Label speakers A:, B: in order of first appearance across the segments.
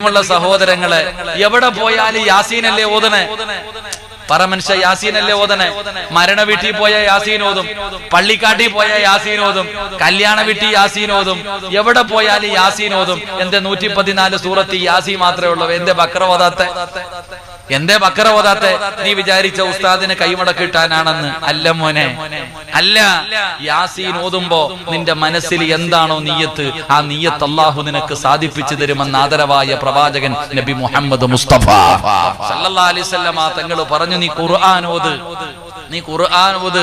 A: പ്രിയമുള്ള സഹോദരങ്ങളെ എവിടെ പോയാലും യാസീനല്ലേ ഓതനെ പറമനുഷ്യ യാസീനല്ലേ ഓതനെ മരണ വീട്ടിൽ പോയ യാസീൻ ഓതും പള്ളിക്കാട്ടിൽ പോയ യാസീൻ ഓതും കല്യാണ വീട്ടിൽ യാസീൻ ഓതും എവിടെ പോയാലും യാസീൻ ഓതും. എന്റെ നൂറ്റി പതിനാല് സൂറത്ത് യാസി മാത്രമേ ഉള്ളൂ. എന്റെ ബക്ര ഓതാത്തെ എന്തേ ബക്കറ ഓതാത്തെ? നീ വിചാരിച്ച ഉസ്താദിനെ കൈമടക്കിട്ടാനാണെന്ന് അല്ല മോനെ. അല്ല യാസീൻ ഓതുമ്പോ നിന്റെ മനസ്സിൽ എന്താണോ നീയത്ത്? ആ നീയത്ത് അള്ളാഹു നിനക്ക് സാധിപ്പിച്ചു തരുമെന്ന് ആദരവായ പ്രവാചകൻ നബി മുഹമ്മദ് മുസ്തഫ. വസല്ലമ തങ്ങൾ പറഞ്ഞു നീ ഖുർആൻ ഓത്. നീ ഖുർആൻ ഓത്.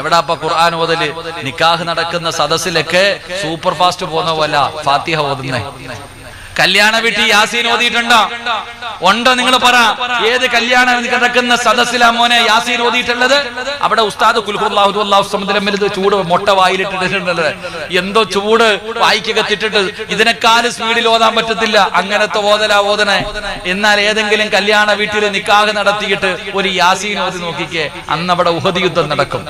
A: എവിടാപ്പ ഖുർആൻ ഓതൽ? നിക്കാഹ് നടക്കുന്ന സദസ്സിലൊക്കെ സൂപ്പർ ഫാസ്റ്റ് പോകുന്ന പോലെ ഫാത്തിഹ ഓതുന്നേ. കല്യാണ വീട്ടിൽ യാസീൻ ഓതിയിട്ടുണ്ടോ? ഉണ്ടോ നിങ്ങൾ പറ. ഏത് കല്യാണം കിടക്കുന്ന സദസ്സിലാ മോനെ യാസീൻ ഓതിയിട്ടുള്ളത്? അവിടെ ഉസ്താദ് കുൽഹുല്ലാഹുദ്ദുല്ലാഹുസമുദ്രം ചൂട് മുട്ട വായിലിട്ടിട്ടുണ്ട് എന്തോ ചൂട് വായിക്കകത്തിട്ടിട്ട് ഇതിനേക്കാൾ സ്പീഡിൽ ഓതാൻ പറ്റത്തില്ല. അങ്ങനത്തെ ഓതലാ ഓതനെ എന്നാൽ ഏതെങ്കിലും കല്യാണ വീട്ടിൽ നിക്കാഹ് നടത്തിയിട്ട് ഒരു യാസീൻ ഓതി നോക്കിക്കേ. അന്ന് അവിടെ ഉഹദ് യുദ്ധം നടക്കും.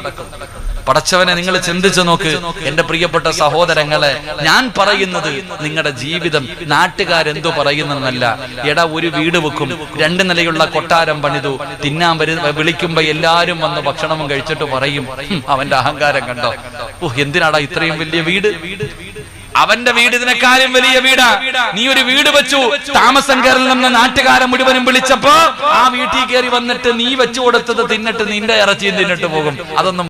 A: പടച്ചവനെ നിങ്ങൾ ചിന്തിച്ചു നോക്ക്. എന്റെ പ്രിയപ്പെട്ട സഹോദരങ്ങളെ ഞാൻ പറയുന്നത് നിങ്ങളുടെ ജീവിതം നാട്ടുകാരെന്തു പറയുന്നെന്നല്ല. എടാ ഒരു വീട് വെക്കും. രണ്ട് നിലയുള്ള കൊട്ടാരം പണിതു. തിന്നാൻ വിളിക്കുമ്പോ എല്ലാരും വന്ന് ഭക്ഷണവും കഴിച്ചിട്ട് പറയും അവന്റെ അഹങ്കാരം കണ്ടോ? ഓഹ് എന്തിനാടാ ഇത്രയും വലിയ വീട്? അവന്റെ വീട് ഇതിനെക്കാളും വലിയ വീടാ. നീ ഒരു വീട് വെച്ചു. താമസം കയറില്ലെന്ന് നാട്ടുകാരൻ മുഴുവനും വിളിച്ചപ്പോ ആ വീട്ടിൽ കയറി വന്നിട്ട് നീ വെച്ചു കൊടുത്തത് തിന്നിട്ട് നിന്റെ ഇറച്ചിയും തിന്നിട്ട് പോകും. അതൊന്നും